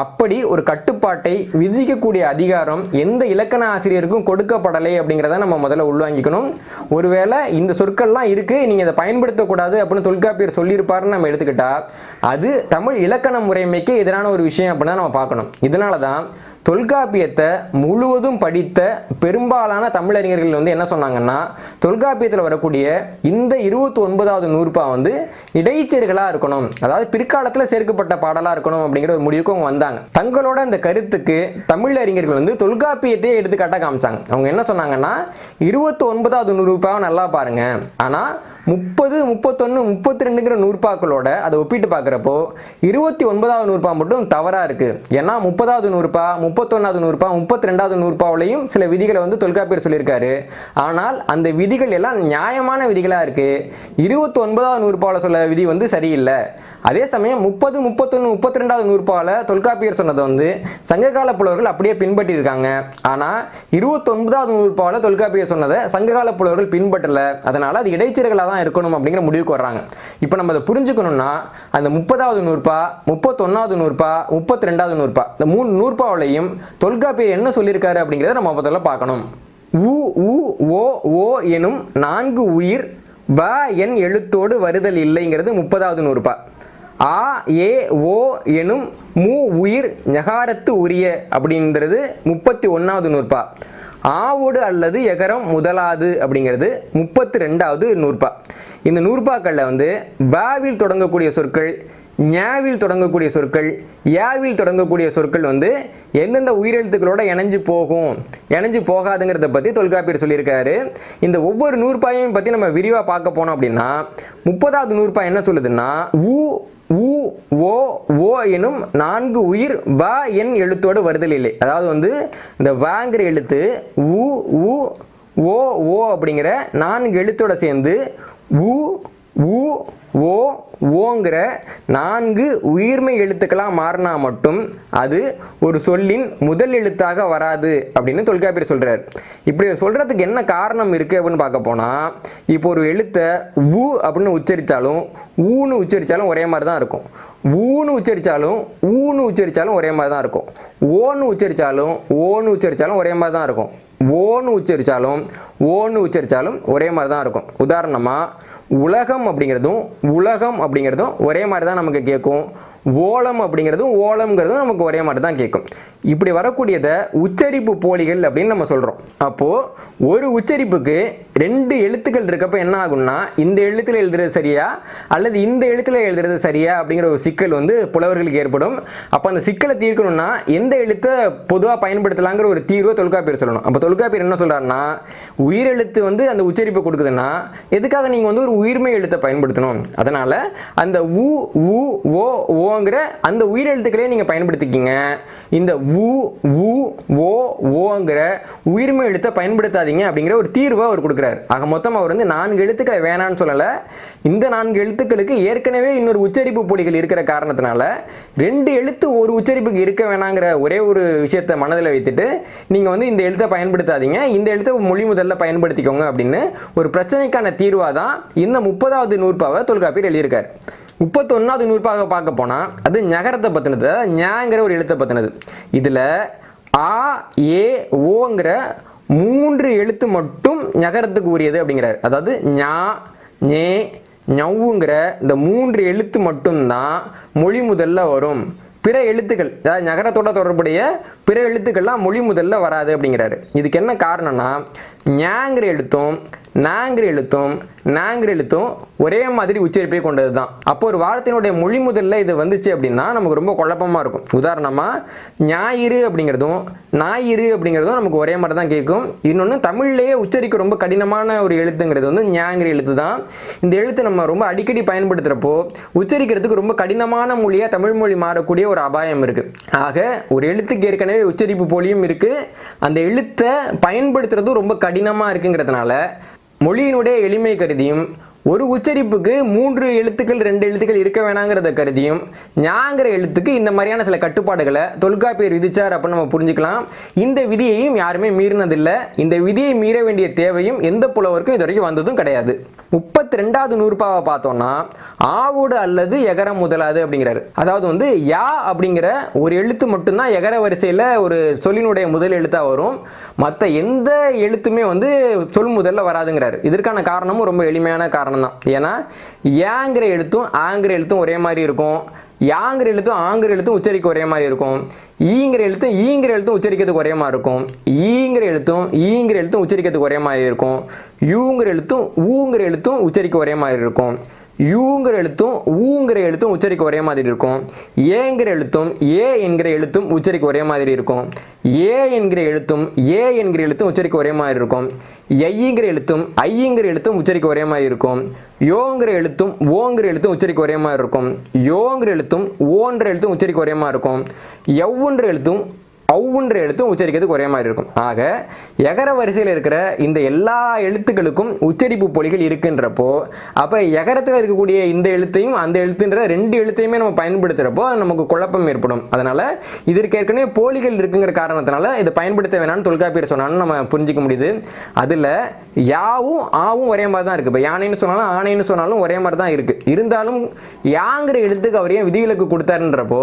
அப்படி ஒரு கட்டுப்பாட்டை விதிக்கக்கூடிய அதிகாரம் எந்த இலக்கண ஆசிரியருக்கும் கொடுக்கப்படலை அப்படிங்கிறத நம்ம முதல்ல உள்வாங்கிக்கணும். ஒருவேளை இந்த சொற்கள்லாம் இருக்குது நீங்கள் இதை பயன்படுத்தக்கூடாது அப்படின்னு தொல்காப்பியர் சொல்லியிருப்பாருன்னு நம்ம எடுத்துக்கிட்டால் அது தமிழ் இலக்கண முறைமைக்கு எதிரான ஒரு விஷயம் அப்படின்னு நம்ம பார்க்கணும். இதனால தான் தொல்காப்பியத்தை முழுவதும் படித்த பெரும்பாலான தமிழறிஞர்கள் வந்து என்ன சொன்னாங்கன்னா தொல்காப்பியத்தில் வரக்கூடிய இந்த இருபத்தி ஒன்பதாவது நூறுபா வந்து இடைச்சேர்களாக இருக்கணும். அதாவது பிற்காலத்தில் சேர்க்கப்பட்ட பாடலாக இருக்கணும் அப்படிங்கிற ஒரு முடிவுக்கு அவங்க வந்தாங்க. தங்களோட அந்த கருத்துக்கு தமிழறிஞர்கள் வந்து தொல்காப்பியத்தையே எடுத்துக்காட்டாக காமிச்சாங்க. அவங்க என்ன சொன்னாங்கன்னா இருபத்தி ஒன்பதாவது நூறுபாவை நல்லா பாருங்க. ஆனால் முப்பது முப்பத்தொன்று முப்பத்தி ரெண்டுங்கிற நூறுபாக்களோட அதை ஒப்பிட்டு பார்க்குறப்போ இருபத்தி ஒன்பதாவது நூறுபா மட்டும் தவறாக இருக்குது ஏன்னா முப்பதாவது நூறுபா முப்பத்தொன்னாவது நூறுபா முப்பத்தி ரெண்டாவது நூறுபாவிலையும் சில விதிகளை வந்து தொல்காப்பியர் சொல்லியிருக்காரு. ஆனால் அந்த விதிகள் எல்லாம் நியாயமான விதிகளாக இருக்குது இருபத்தி ஒன்பதாவது நூறுபாவில் சொல்ல விதி வந்து சரியில்லை. அதே சமயம் முப்பது முப்பத்தொன்று முப்பத்தி ரெண்டாவது நூறுபாவில் தொல்காப்பியர் சொன்னதை வந்து சங்ககால புலவர்கள் அப்படியே பின்பற்றியிருக்காங்க. ஆனால் இருபத்தொன்பதாவது நூறுபாவில் தொல்காப்பியர் சொன்னதை சங்ககால புலவர்கள் பின்பற்றல. அதனால் அது இடைச்செருகளாக தான் இருக்கணும் அப்படிங்கிற முடிவுக்கு வர்றாங்க. இப்போ நம்ம அதை புரிஞ்சுக்கணும்னா அந்த முப்பதாவது நூற்பா முப்பத்தொன்னாவது நூற்பா முப்பத்தி ரெண்டாவது நூற்பா இந்த மூணு நூற்பாவிலையும் தொல்காப்பியர் என்ன சொல்லியிருக்காரு அப்படிங்கிறத நம்ம முதல்ல பார்க்கணும். உ உ ஓ ஓ எனும் நான்கு உயிர் வ என் எழுத்தோடு வருதல் இல்லைங்கிறது முப்பதாவது நூறுபா. ஆ ஏ ஓ எனும் மூ உயிர் ஞகாரத்து உரிய அப்படின்றது முப்பத்தி ஒன்றாவது நூற்பா ஆவோடு அல்லது எகரம் முதலாது அப்படிங்கிறது முப்பத்தி ரெண்டாவது நூற்பா. இந்த நூற்பாக்களில் வந்து வாவில் தொடங்கக்கூடிய சொற்கள் ஞாவில் தொடங்கக்கூடிய சொற்கள் யாவில் தொடங்கக்கூடிய சொற்கள் வந்து எந்தெந்த உயிரெழுத்துக்களோட இணைஞ்சு போகும் இணைஞ்சு போகாதுங்கிறத பற்றி தொல்காப்பியர் சொல்லியிருக்காரு. இந்த ஒவ்வொரு நூற்பாயையும் பற்றி நம்ம விரிவாக பார்க்க போனோம் அப்படின்னா முப்பதாவது நூற்பாய் என்ன சொல்லுதுன்னா உ உ ஓ ஓ எனும் நான்கு உயிர் வ என் எழுத்தோடு வருதல் இல்லை அதாவது வந்து இந்த வாங்கிற எழுத்து உ உ ஓ ஓ அப்படிங்கிற நான்கு எழுத்தோட சேர்ந்து உ உ ஓ ஓங்கிற நான்கு உயிர்மை எழுத்துக்களாக மாறினா மட்டும் அது ஒரு சொல்லின் முதல் எழுத்தாக வராது அப்படின்னு தொல்காப்பியர் சொல்கிறார் இப்படி சொல்கிறதுக்கு என்ன காரணம் இருக்குது அப்படின்னு பார்க்க போனால் இப்போ ஒரு எழுத்தை உ அப்படின்னு உச்சரித்தாலும் ஊன்னு உச்சரித்தாலும் ஒரே மாதிரி தான் இருக்கும். ஊன்னு உச்சரித்தாலும் ஊன்னு உச்சரித்தாலும் ஒரே மாதிரி தான் இருக்கும். ஓன்னு உச்சரித்தாலும் ஓன்னு உச்சரித்தாலும் ஒரே மாதிரி தான் இருக்கும். ஓன்னு உச்சரித்தாலும் ஓன்னு உச்சரித்தாலும் ஒரே மாதிரி தான் இருக்கும். உதாரணமாக உலகம் அப்படிங்கிறதும் உலகம் அப்படிங்கிறதும் ஒரே மாதிரி தான் நமக்கு கேட்கும். ஓலம் அப்படிங்கிறதும் ஓலம்ங்கிறதும் நமக்கு ஒரே மாதிரி தான் கேட்கும். இப்படி வரக்கூடியதை உச்சரிப்பு போலிகள் அப்படின்னு நம்ம சொல்கிறோம் அப்போது ஒரு உச்சரிப்புக்கு ரெண்டு எழுத்துக்கள் இருக்கப்ப என்ன ஆகும்னா இந்த எழுத்தில் எழுதுறது சரியா அல்லது இந்த எழுத்தில் எழுதுறது சரியா அப்படிங்கிற ஒரு சிக்கல் வந்து புலவர்களுக்கு ஏற்படும். அப்போ அந்த சிக்கலை தீர்க்கணும்னா எந்த எழுத்தை பொதுவாக பயன்படுத்தலாங்கிற ஒரு தீர்வை தொல்காப்பியர் சொல்லணும். அப்போ தொல்காப்பியர் என்ன சொல்கிறாருன்னா உயிரெழுத்து வந்து அந்த உச்சரிப்பு கொடுக்குதுன்னா எதுக்காக நீங்கள் வந்து ஒரு உயிர்மை எழுத்தை பயன்படுத்தணும்? அதனால் அந்த உ உ ஓ ஓங்கிற அந்த உயிரெழுத்துக்களே நீங்கள் பயன்படுத்திக்கிங்க. இந்த உ உ ஓ ஓங்கிற உயிர்மை எழுத்தை பயன்படுத்தாதீங்க அப்படிங்கிற ஒரு தீர்வை அவர் கொடுக்குறாரு. ஆக மொத்தம் அவர் வந்து நான்கு எழுத்துக்களை வேணான்னு சொல்லலை. இந்த நான்கு எழுத்துக்களுக்கு ஏற்கனவே இன்னொரு உச்சரிப்பு புலிகள் இருக்கிற காரணத்தினால ரெண்டு எழுத்து ஒரு உச்சரிப்புக்கு இருக்க வேணாங்கிற ஒரே ஒரு விஷயத்தை மனதில் வைத்துட்டு நீங்கள் வந்து இந்த எழுத்தை பயன்படுத்தாதீங்க. இந்த எழுத்தை மொழி முதல்ல பயன்படுத்திக்கோங்க அப்படின்னு ஒரு பிரச்சனைக்கான தீர்வாக தான் இந்த முப்பதாவது நூற்பாவை தொல்காப்பியர் எழுதியிருக்கார். முப்பத்தொன்னாவது நூற்பாக பார்க்க போனால் அது நகரத்தை பற்றினது ஞாங்கிற ஒரு எழுத்தை பற்றினது இதில் ஆ ஏ ஓங்கிற மூன்று எழுத்து மட்டும் நகரத்துக்கு உரியது அப்படிங்கிறார். அதாவது ஞா ஞே ஞவுங்கிற இந்த மூன்று எழுத்து மட்டும்தான் மொழி முதல்ல வரும். பிற எழுத்துக்கள் அதாவது நகரத்தோட தொடர்புடைய பிற எழுத்துக்கள்லாம் மொழி முதல்ல வராது அப்படிங்கிறாரு. இதுக்கு என்ன காரணம்னா ஞாங்கிற எழுத்தும் நாங்கிற எழுத்தும் நாங்கிற எழுத்தும் ஒரே மாதிரி உச்சரிப்பை கொண்டது தான் அப்போ ஒரு வார்த்தையினுடைய மொழி முதல்ல இது வந்துச்சு அப்படின்னா நமக்கு ரொம்ப குழப்பமாக இருக்கும். உதாரணமாக ஞாயிறு அப்படிங்கிறதும் ஞாயிறு அப்படிங்கிறதும் நமக்கு ஒரே மாதிரி தான் கேட்கும். இன்னொன்று தமிழ்லேயே உச்சரிக்க ரொம்ப கடினமான ஒரு எழுத்துங்கிறது வந்து ஞாங்கிற எழுத்து தான் இந்த எழுத்து நம்ம ரொம்ப அடிக்கடி பயன்படுத்துகிறப்போ உச்சரிக்கிறதுக்கு ரொம்ப கடினமான மொழியாக தமிழ் மொழி மாறக்கூடிய ஒரு அபாயம் இருக்குது ஆக ஒரு எழுத்துக்கு ஏற்கனவே உச்சரிப்பு போலியும் இருக்குது அந்த எழுத்தை பயன்படுத்துறதும் ரொம்ப கடினமாக இருக்குங்கிறதுனால மொழியினுடைய எளிமை கருதியும் ஒரு உச்சரிப்புக்கு மூன்று எழுத்துக்கள் ரெண்டு எழுத்துக்கள் இருக்க வேணாங்கிறத கருதியும் ஞாங்கிற எழுத்துக்கு இந்த மாதிரியான சில கட்டுப்பாடுகளை தொல்காப்பியர் விதிச்சார் அப்படின்னு நம்ம புரிஞ்சுக்கலாம். இந்த விதியையும் யாருமே மீறினதில்லை. இந்த விதியை மீற வேண்டிய தேவையும் எந்த புலவருக்கும் இது வரைக்கும் வந்ததும் கிடையாது. முப்பத்தி ரெண்டாவது நூறுபாவை பார்த்தோம்னா ஆவோடு அல்லது எகரம் முதலாது அப்படிங்கிறாரு. அதாவது வந்து யா அப்படிங்கிற ஒரு எழுத்து மட்டும்தான் எகர வரிசையில் ஒரு சொல்லினுடைய முதல் எழுத்தாக வரும். மற்ற எந்த எழுத்துமே வந்து சொல் முதல்ல வராதுங்கிறாரு. இதற்கான காரணமும் ரொம்ப எளிமையான காரணம் தான் ஏன்னா ஏங்கிற எழுத்தும் ஆங்கிற எழுத்தும் ஒரே மாதிரி இருக்கும். யாங்கிற எழுத்தும் ஆங்கிற எழுத்தும் உச்சரிக்க ஒரே மாதிரி இருக்கும். ஈங்கிற எழுத்தும் ஈங்கிற எழுத்தும் உச்சரிக்கிறதுக்கு ஒரே மாதிரி இருக்கும். ஈங்கிற எழுத்தும் ஈங்கிற எழுத்தும் உச்சரிக்கிறதுக்கு ஒரே மாதிரி இருக்கும். யூங்கிற எழுத்தும் ஊங்கிற எழுத்தும் உச்சரிக்க ஒரே மாதிரி இருக்கும். யூங்கிற எழுத்தும் ஊங்கிற எழுத்தும் உச்சரிக்க ஒரே மாதிரி இருக்கும். ஏங்கிற எழுத்தும் ஏ என்கிற எழுத்தும் உச்சரிக்க ஒரே மாதிரி இருக்கும். ஏ என்கிற எழுத்தும் ஏ என்கிற எழுத்தும் உச்சரிக்க ஒரே மாதிரி இருக்கும். ஐங்கிற எழுத்தும் ஐங்கிற எழுத்தும் உச்சரிக்க ஒரே மாதிரி இருக்கும். யோங்கிற எழுத்தும் ஓங்கிற எழுத்தும் உச்சரிக்க ஒரே மாதிரி இருக்கும். யோங்கிற எழுத்தும் ஓன்ற எழுத்தும் உச்சரிக்க ஒரே மாதிரி இருக்கும். எவ்வுன்ற எழுத்தும் அவுன்ற எழுத்தும் உச்சரிக்கிறதுக்கு ஒரே மாதிரி இருக்கும். ஆக எகர வரிசையில் இருக்கிற இந்த எல்லா எழுத்துக்களுக்கும் உச்சரிப்பு பொலிகள் இருக்குன்றப்போ அப்போ எகரத்தில் இருக்கக்கூடிய இந்த எழுத்தையும் அந்த எழுத்துன்ற ரெண்டு எழுத்தையுமே நம்ம பயன்படுத்துகிறப்போ நமக்கு குழப்பம் ஏற்படும். அதனால் இதற்கு ஏற்கனவே போலிகள் இருக்குங்கிற காரணத்தினால இதை பயன்படுத்த வேணாம்னு தொல்காப்பியர் சொன்னான்னு நம்ம புரிஞ்சிக்க முடியுது. அதில் யாவும் ஆவும் ஒரே மாதிரி தான் இருக்குது இப்போ யானைன்னு சொன்னாலும் ஆனைன்னு சொன்னாலும் ஒரே மாதிரி தான் இருக்குது இருந்தாலும் யாங்கிற எழுத்துக்கு அவர் ஏன் விதிவிலக்கு கொடுத்தாருன்றப்போ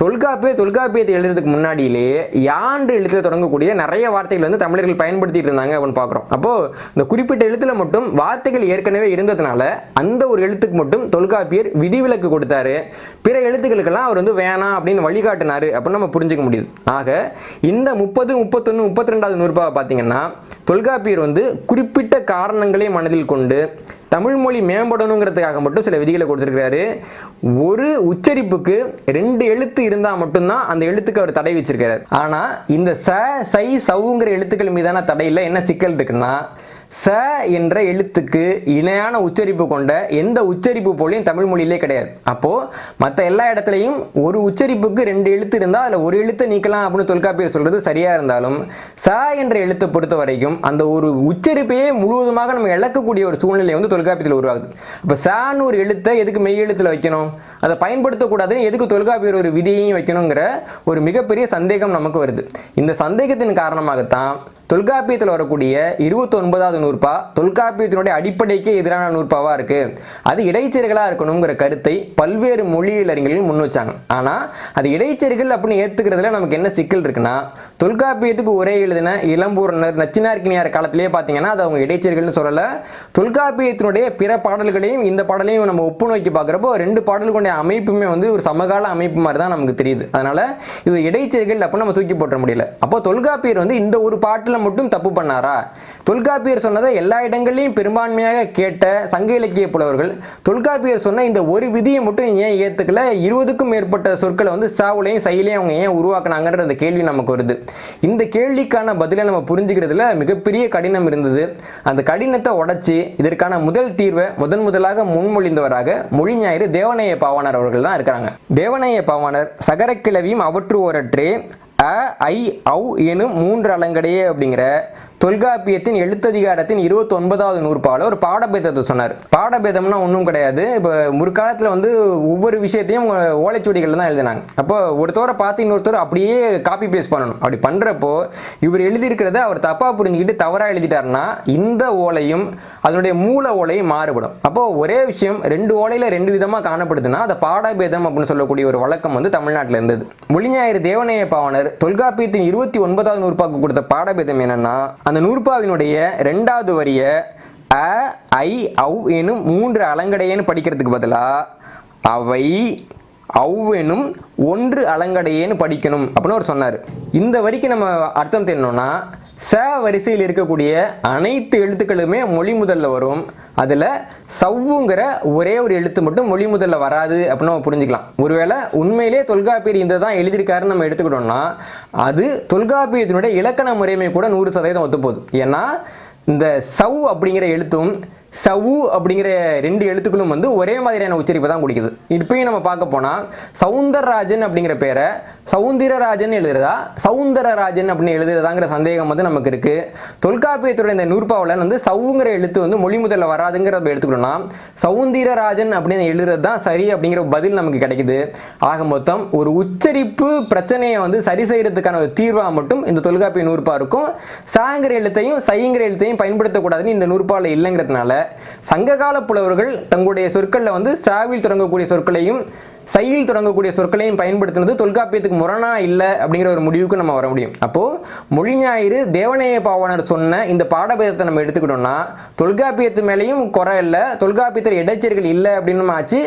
தொல்காப்பிய தொல்காப்பியத்தை எழுதுறதுக்கு முன்னாடியிலேயே யாண்டு எழுத்துல தொடங்கக்கூடிய நிறைய வார்த்தைகள் வந்து தமிழர்கள் பயன்படுத்திட்டு இருந்தாங்க அப்படின்னு பார்க்குறோம். அப்போ இந்த குறிப்பிட்ட எழுத்துல மட்டும் வார்த்தைகள் ஏற்கனவே இருந்ததுனால அந்த ஒரு எழுத்துக்கு மட்டும் தொல்காப்பியர் விதிவிலக்கு கொடுத்தாரு. பிற எழுத்துக்களுக்கெல்லாம் அவர் வந்து வேணாம் அப்படின்னு வழிகாட்டினாரு அப்படின்னு நம்ம புரிஞ்சுக்க முடியுது. ஆக இந்த முப்பது முப்பத்தொன்று முப்பத்தி ரெண்டாவது நூறுபாவை பார்த்தீங்கன்னா தொல்காப்பியர் வந்து குறிப்பிட்ட காரணங்களை மனதில் கொண்டு தமிழ் மொழி மேம்படணுங்கிறதுக்காக மட்டும் சில விதிகளை கொடுத்துருக்காரு ஒரு உச்சரிப்புக்கு ரெண்டு எழுத்து இருந்தால் மட்டும்தான் அந்த எழுத்துக்கு அவர் தடை வச்சிருக்காரு ஆனால் இந்த ச சை சவுங்கிற எழுத்துக்கள் மீதான தடையில் என்ன சிக்கல் இருக்குன்னா ச என்ற எழுத்துக்கு இணையான உச்சரிப்பு கொண்ட எந்த உச்சரிப்பு போலையும் தமிழ் மொழியிலே கிடையாது. அப்போ மற்ற எல்லா இடத்துலையும் ஒரு உச்சரிப்புக்கு ரெண்டு எழுத்து இருந்தால் அதில் ஒரு எழுத்தை நீக்கலாம் அப்படின்னு தொல்காப்பியர் சொல்றது சரியா இருந்தாலும் ச என்ற எழுத்தை பொறுத்த வரைக்கும் அந்த ஒரு உச்சரிப்பையே முழுவதுமாக நம்ம இழக்கக்கூடிய ஒரு சூழ்நிலை வந்து தொல்காப்பியத்தில் உருவாகுது. அப்போ சான்னு ஒரு எழுத்தை எதுக்கு மெய் எழுத்தில் வைக்கணும்? அதை பயன்படுத்தக்கூடாதுன்னு எதுக்கு தொல்காப்பியர் ஒரு விதியையும் வைக்கணுங்கிற ஒரு மிகப்பெரிய சந்தேகம் நமக்கு வருது. இந்த சந்தேகத்தின் காரணமாகத்தான் தொல்காப்பியத்தில் வரக்கூடிய இருபத்தி ஒன்பதாவது நூற்பா தொல்காப்பியத்தினுடைய அடிப்படைக்கே எதிரான நூற்பாவாக இருக்கு. அது இடைச்செருகளாக இருக்கணுங்கிற கருத்தை பல்வேறு மொழியிலறிஞர்கள் முன் வச்சாங்க. ஆனால் அது இடைச்செருகள் அப்படின்னு ஏற்றுக்கிறதுல நமக்கு என்ன சிக்கல் இருக்குன்னா தொல்காப்பியத்துக்கு ஒரே எழுதின இளம்பூரணர் நச்சினார்கினியார் காலத்திலேயே பார்த்தீங்கன்னா அது அவங்க இடைச்செருகள்னு சொல்லலை. தொல்காப்பியத்தினுடைய பிற பாடல்களையும் இந்த பாடலையும் நம்ம ஒப்பு நோக்கி பார்க்குறப்போ ரெண்டு பாடல்களுடைய அமைப்புமே வந்து ஒரு சமகால அமைப்பு மாதிரி தான் நமக்கு தெரியுது. அதனால இது இடைச்செருகல் அப்படின்னு நம்ம தூக்கி போட்ட முடியல. அப்போ தொல்காப்பியர் வந்து இந்த ஒரு பாட்டில் மட்டும் தப்பு பண்ணாரா? தொல்காப்பியர் சொன்னதை எல்லா இடங்களிலும் பெரும்பான்மையாக கேட்ட சங்க இலக்கிய புலவர்கள் தொல்காப்பியர் சொன்ன இந்த ஒரு விதியை மட்டும் ஏன் ஏத்துக்கல? இருபதுக்கும் மேற்பட்ட சொற்களை வந்து சாவுலையும் சைலையும் அவங்க ஏன் உருவாக்குனாங்கன்ற அந்த கேள்வி நமக்கு வருது. இந்த கேள்விக்கான பதிலை நம்ம புரிஞ்சுக்கிறதுல மிகப்பெரிய கடினம் இருந்தது. அந்த கடினத்தை உடைச்சு இதற்கான முதல் தீர்வை முதன் முதலாக முன்மொழிந்தவராக மொழி ஞாயிறு தேவநேய பாவாணர் அவர்கள் தான் இருக்கிறாங்க. தேவநேய பாவாணர் சகரக்கிழவியும் அவற்று ஓரற்றே அ ஐ ஔ எனும் மூன்று அலங்கடையே அப்படிங்கிற தொல்காப்பியத்தின் எழுத்ததிகாரத்தின் இருபத்தி ஒன்பதாவது நூற்பாவில் ஒரு பாடபேதத்தை சொன்னார். பாடபேதம்னா ஒன்றும் கிடையாது. இப்போ முற்காலத்தில் வந்து ஒவ்வொரு விஷயத்தையும் ஓலைச்சுவடிகள் தான் எழுதினாங்க. அப்போ ஒருத்தவரை பார்த்து இன்னொருத்தர் அப்படியே காப்பி பேஸ்ட் பண்ணணும். அப்படி பண்ணுறப்போ இவர் எழுதியிருக்கிறத அவர் தப்பாக புரிஞ்சுக்கிட்டு தவறாக எழுதிட்டாருன்னா இந்த ஓலையும் அதனுடைய மூல ஓலையும் மாறுபடும். அப்போ ஒரே விஷயம் ரெண்டு ஓலையில் ரெண்டு விதமாக காணப்படுதுன்னா அதை பாடபேதம் அப்படின்னு சொல்லக்கூடிய ஒரு வழக்கம் வந்து தமிழ்நாட்டில் இருந்தது. மொழிஞாயிறு தேவனைய பாவனர் தொல்காப்பியத்தின் இருபத்தி ஒன்பதாவது நூற்பாக்கு கொடுத்த பாடபேதம் என்னன்னா அந்த நூற்பாவினுடைய ரெண்டாவது வரிய அ ஐ அவ் எனும் மூன்று அலங்கடையேன்னு படிக்கிறதுக்கு பதிலாக அவை எனும் ஒன்று அலங்கடையேன்னு படிக்கணும் அப்படின்னு அவர் சொன்னார். இந்த வரிக்கு நம்ம அர்த்தம் தெரியணும்னா ச வரிசையில் இருக்கக்கூடிய அனைத்து எழுத்துக்களுமே மொழி முதல்ல வரும். அதில் சவ்வுங்கிற ஒரே ஒரு எழுத்து மட்டும் மொழி முதல்ல வராது அப்படின்னு நம்ம புரிஞ்சுக்கலாம். ஒருவேளை உண்மையிலே தொல்காப்பியர் இந்த தான் எழுதியிருக்காருன்னு நம்ம எடுத்துக்கிட்டோம்னா அது தொல்காப்பியத்தினுடைய இலக்கண முறைமை கூட நூறு சதவீதம் ஒத்துப்போகுது. ஏன்னா இந்த சவ் அப்படிங்கிற எழுத்தும் சவு அப்படிங்கிற ரெண்டு எழுத்துக்களும் வந்து ஒரே மாதிரியான உச்சரிப்பை தான் குடிக்குது. இப்பயும் நம்ம பார்க்க போனால் சவுந்தரராஜன் அப்படிங்கிற பேரை சவுந்தரராஜன் எழுதுறதா? சவுந்தரராஜன் அப்படின்னு எழுதுறதாங்கிற சந்தேகம் வந்து நமக்கு இருக்கு. தொல்காப்பியத்துடைய இந்த நூற்பாவில் வந்து சவுங்கிற எழுத்து வந்து மொழி முதல்ல வராதுங்கிறத எடுத்துக்கணும்னா சவுந்தரராஜன் அப்படின்னு எழுதுறது தான் சரி அப்படிங்கிற பதில் நமக்கு கிடைக்குது. ஆக மொத்தம் ஒரு உச்சரிப்பு பிரச்சனையை வந்து சரி செய்யறதுக்கான ஒரு தீர்வாக மட்டும் இந்த தொல்காப்பிய நூற்பா இருக்கும் சாங்கிற எழுத்தையும் சைங்கிற எழுத்தையும் பயன்படுத்தக்கூடாதுன்னு இந்த நூற்பாவில் இல்லைங்கிறதுனால சங்ககால புலவர்கள் தங்களுடைய சொற்களில் வந்து சாவில் தொடங்கக்கூடிய சொற்களையும் சையில் தொடங்கக்கூடிய சொற்களையும் பயன்படுத்தினது தொல்காப்பியத்துக்கு முரணா இல்லை அப்படிங்கிற ஒரு முடிவுக்கு நம்ம வர முடியும். அப்போ மொழி ஞாயிறு தேவநேய பாவனர் சொன்ன இந்த பாடபேதத்தை நம்ம எடுத்துக்கிட்டோம்னா தொல்காப்பியத்து மேலேயும் குறை இல்லை தொல்காப்பியத்தில் இடைச்சர்கள் இல்லை அப்படின்னு ஆச்சு.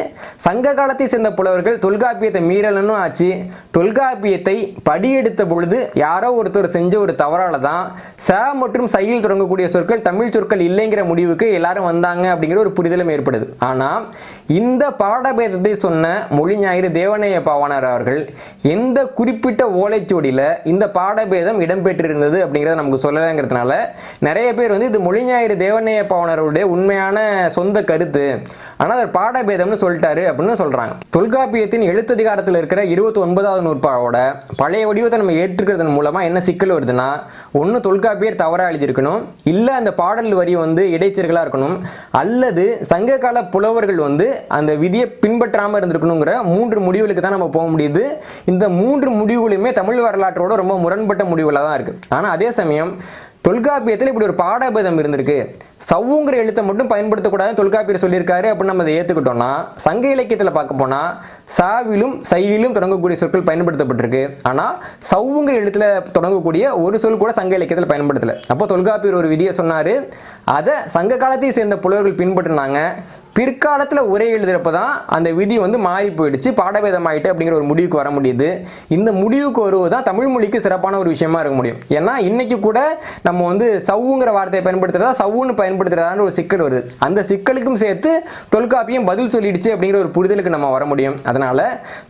சங்க காலத்தை சேர்ந்த புலவர்கள் தொல்காப்பியத்தை மீறலன்னு ஆச்சு. தொல்காப்பியத்தை படியெடுத்த பொழுது யாரோ ஒருத்தர் செஞ்ச ஒரு தவறால தான் ச மற்றும் சையில் தொடங்கக்கூடிய சொற்கள் தமிழ் சொற்கள் இல்லைங்கிற முடிவுக்கு எல்லாரும் வந்தாங்க அப்படிங்கிற ஒரு புரிதலும் ஏற்படுது. ஆனால் இந்த பாடபேதத்தை சொன்ன மொழி ஞாயிறு தேவனைய பாவாணர் அவர்கள் எந்த குறிப்பிட்ட ஓலைச்சுவடியில் இந்த பாடபேதம் இடம்பெற்றிருந்தது அப்படிங்கிறத நமக்கு சொல்லலைங்கிறதுனால நிறைய பேர் வந்து இது மொழி ஞாயிறு தேவனைய பாவாணருடைய உண்மையான சொந்த கருத்து. ஆனால் அவர் பாடபேதம்னு சொல்லிட்டாரு அப்படின்னு சொல்கிறாங்க தொல்காப்பியத்தின் எழுத்ததிகாரத்தில் இருக்கிற இருபத்தி ஒன்பதாவது நூற்பாவோட பழைய வடிவத்தை நம்ம ஏற்றுக்கிறதன் மூலமாக என்ன சிக்கல் வருதுன்னா ஒன்று தொல்காப்பியர் தவறாக எழுதியிருக்கணும். இல்லை அந்த பாடல் வரி வந்து இடைச்சர்களாக இருக்கணும். அல்லது சங்ககால புலவர்கள் வந்து அந்த விதியை பின்பற்றாமல் இருந்திருக்கணுங்கிற மூன்று முடிவுகளுக்கு தான் நம்ம போக முடியுது. இந்த மூன்று முடிவுகளுமே தமிழ் வரலாற்றோட ரொம்ப முரண்பட்ட முடிவுகளாக தான் இருக்குது ஆனால் அதே சமயம் தொல்காப்பியத்தில் இப்படி ஒரு பாடபேதம் இருந்திருக்கு. சவ்வுங்கிற எழுத்தை மட்டும் பயன்படுத்தக்கூடாதுன்னு தொல்காப்பியர் சொல்லியிருக்காரு அப்படின்னு நம்ம அதை ஏற்றுக்கிட்டோம்னா சங்க இலக்கியத்தில் பார்க்க போனால் சாவிலும் சையிலும் தொடங்கக்கூடிய சொற்கள் பயன்படுத்தப்பட்டிருக்கு. ஆனால் சவ்வுங்கிற எழுத்தில் தொடங்கக்கூடிய ஒரு சொல் கூட சங்க இலக்கியத்தில் பயன்படுத்தலை. அப்போ தொல்காப்பியர் ஒரு விதியை சொன்னார். அதை சங்க காலத்தை சேர்ந்த புலவர்கள் பின்பற்றினாங்க. பிற்காலத்தில் உரை எழுதுகிறப்ப தான் அந்த விதி வந்து மாறி போயிடுச்சு பாடபேதமாயிட்டு அப்படிங்கிற ஒரு முடிவுக்கு வர முடியுது. இந்த முடிவுக்கு வருவது தான் தமிழ் மொழிக்கு சிறப்பான ஒரு விஷயமா இருக்க முடியும். ஏன்னா இன்னைக்கு கூட நம்ம வந்து சவ்வுங்கிற வார்த்தையை பயன்படுத்துறதா சவ்வுன்னு பயன்படுத்துறதான ஒரு சிக்கல் வருது. அந்த சிக்கலுக்கும் சேர்த்து தொல்காப்பியம் பதில் சொல்லிடுச்சு அப்படிங்கிற ஒரு புரிதலுக்கு நம்ம வர முடியும். அதனால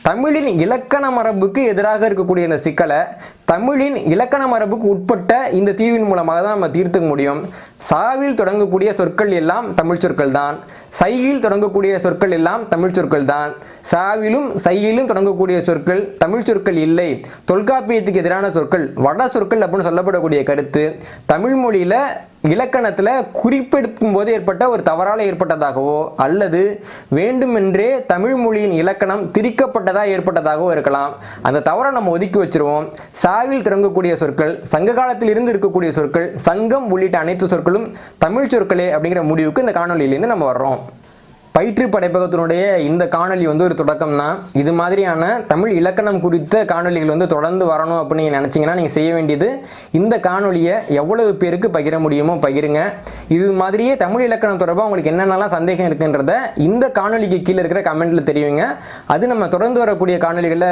தமிழின் இலக்கண மரபுக்கு எதிராக இருக்கக்கூடிய இந்த சிக்கலை தமிழின் இலக்கண மரபுக்கு உட்பட்ட இந்த தீர்வின் மூலமாக தான் நம்ம தீர்த்துக்க முடியும். சாவில் தொடங்கக்கூடிய சொற்கள் எல்லாம் தமிழ் சொற்கள் தான். சையில் தொடங்கக்கூடிய சொற்கள் எல்லாம் தமிழ் சொற்கள் தான். சாவிலும் சையிலும் தொடங்கக்கூடிய சொற்கள் தமிழ் சொற்கள் இல்லை. தொல்காப்பியத்துக்கு எதிரான சொற்கள் வட சொற்கள் அப்படின்னு சொல்லப்படக்கூடிய கருத்து. தமிழ் மொழியில இலக்கணத்தில் குறிப்பெடுக்கும் போது ஏற்பட்ட ஒரு தவறால் ஏற்பட்டதாகவோ அல்லது வேண்டுமென்றே தமிழ் மொழியின் இலக்கணம் திரிக்கப்பட்டதாக ஏற்பட்டதாகவோ இருக்கலாம். அந்த தவறை நம்ம ஒதுக்கி வச்சிருவோம். சாவில் திறங்கக்கூடிய சொற்கள் சங்க காலத்தில் இருந்து இருக்கக்கூடிய சொற்கள் சங்கம் உள்ளிட்ட அனைத்து சொற்களும் தமிழ் சொற்களே அப்படிங்கிற முடிவுக்கு இந்த காணொலியிலேருந்து நம்ம வர்றோம். பயிற்று படைப்பகத்தினுடைய இந்த காணொளி வந்து ஒரு தொடக்கம் தான் இது மாதிரியான தமிழ் இலக்கணம் குறித்த காணொளிகள் வந்து தொடர்ந்து வரணும் அப்படின்னு நீங்கள் நினச்சிங்கன்னா நீங்கள் செய்ய வேண்டியது இந்த காணொலியை எவ்வளவு பேருக்கு பகிர முடியுமோ பகிருங்க. இது மாதிரியே தமிழ் இலக்கணம் தொடர்பாக உங்களுக்கு என்னென்னலாம் சந்தேகம் இருக்குன்றத இந்த காணொலிக்கு கீழே இருக்கிற கமெண்ட்டில் தெரியுங்க அது நம்ம தொடர்ந்து வரக்கூடிய காணொளிகளை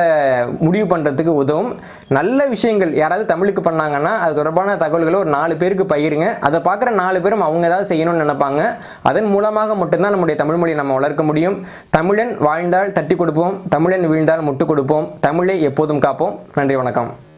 முடிவு பண்ணுறதுக்கு உதவும். நல்ல விஷயங்கள் யாராவது தமிழுக்கு பண்ணாங்கன்னா அது தொடர்பான தகவல்களை ஒரு நாலு பேருக்கு பகிருங்க. அதை பார்க்குற நாலு பேரும் அவங்க ஏதாவது செய்யணும்னு நினைப்பாங்க. அதன் மூலமாக மட்டும்தான் நம்முடைய தமிழ் மொழி நம்ம வளர்க்க முடியும். தமிழன் வாழ்ந்தால் தட்டி கொடுப்போம். தமிழன் வீழ்ந்தால் முட்டு கொடுப்போம். தமிழை எப்போதும் காப்போம். நன்றி வணக்கம்.